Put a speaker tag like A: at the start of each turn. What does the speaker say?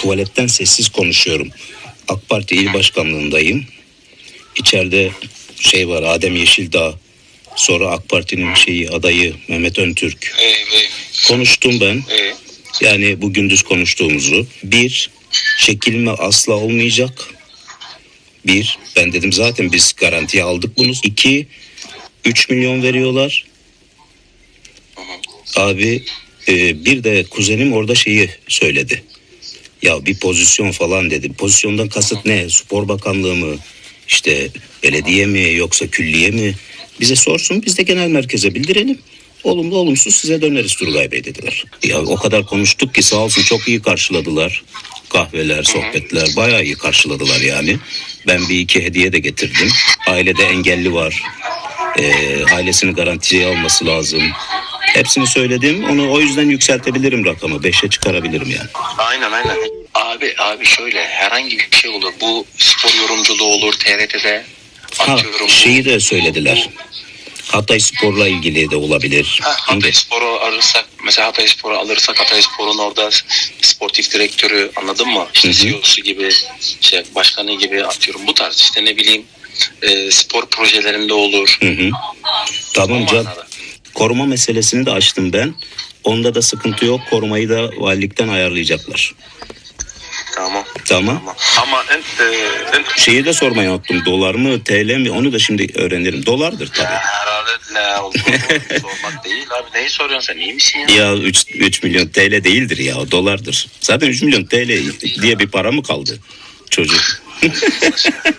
A: tuvaletten sessiz konuşuyorum. AK Parti il başkanlığındayım. İçeride şey var Adem Yeşildağ. Sonra AK Parti'nin şeyi adayı Mehmet Öntürk. Konuştum ben. Yani bu gündüz konuştuğumuzu. Bir, çekilme asla olmayacak. Bir, ben dedim zaten biz garantiye aldık bunu. İki, 3 milyon veriyorlar. Abi e, bir de kuzenim orada şeyi söyledi. Ya bir pozisyon falan dedi. Pozisyondan kasıt ne? Spor Bakanlığı mı? İşte belediye mi yoksa külliye mi? Bize sorsun biz de genel merkeze bildirelim. Olumlu olumsuz size döneriz Turgay Bey dediler. Ya o kadar konuştuk ki sağ olsun çok iyi karşıladılar. Kahveler, sohbetler bayağı iyi karşıladılar yani. Ben bir iki hediye de getirdim. Ailede engelli var. Ee, ailesini garantiye alması lazım. Hepsini söyledim. Onu o yüzden yükseltebilirim rakamı. Beşe çıkarabilirim yani.
B: Aynen aynen. Abi abi şöyle herhangi bir şey olur. Bu spor yorumculuğu olur TRT'de.
A: Ha, şeyi de söylediler. Hatay Spor'la ilgili de olabilir.
B: Ha, Hatay Spor'u alırsak mesela Hatay Spor'u alırsak Hatay Spor'un orada sportif direktörü anladın mı? İşte. CEO'su gibi şey başkanı gibi atıyorum bu tarz işte ne bileyim e, spor projelerinde olur.
A: Hı hı. Tamam
B: O
A: can.
B: manada.
A: Koruma meselesini de açtım ben. Onda da sıkıntı yok. Korumayı da valilikten ayarlayacaklar.
B: Tamam.
A: Tamam.
B: Tamam. Ama en, e, en
A: Şeyi de sormayı unuttum. Dolar mı, TL mi? Onu da şimdi öğrenirim. Dolardır tabii.
B: herhalde ne olduğunu sormak değil abi. Neyi soruyorsun sen? İyi misin ya?
A: Ya 3, 3 milyon TL değildir ya. Dolardır. Zaten 3 milyon TL diye bir para mı kaldı? Çocuk.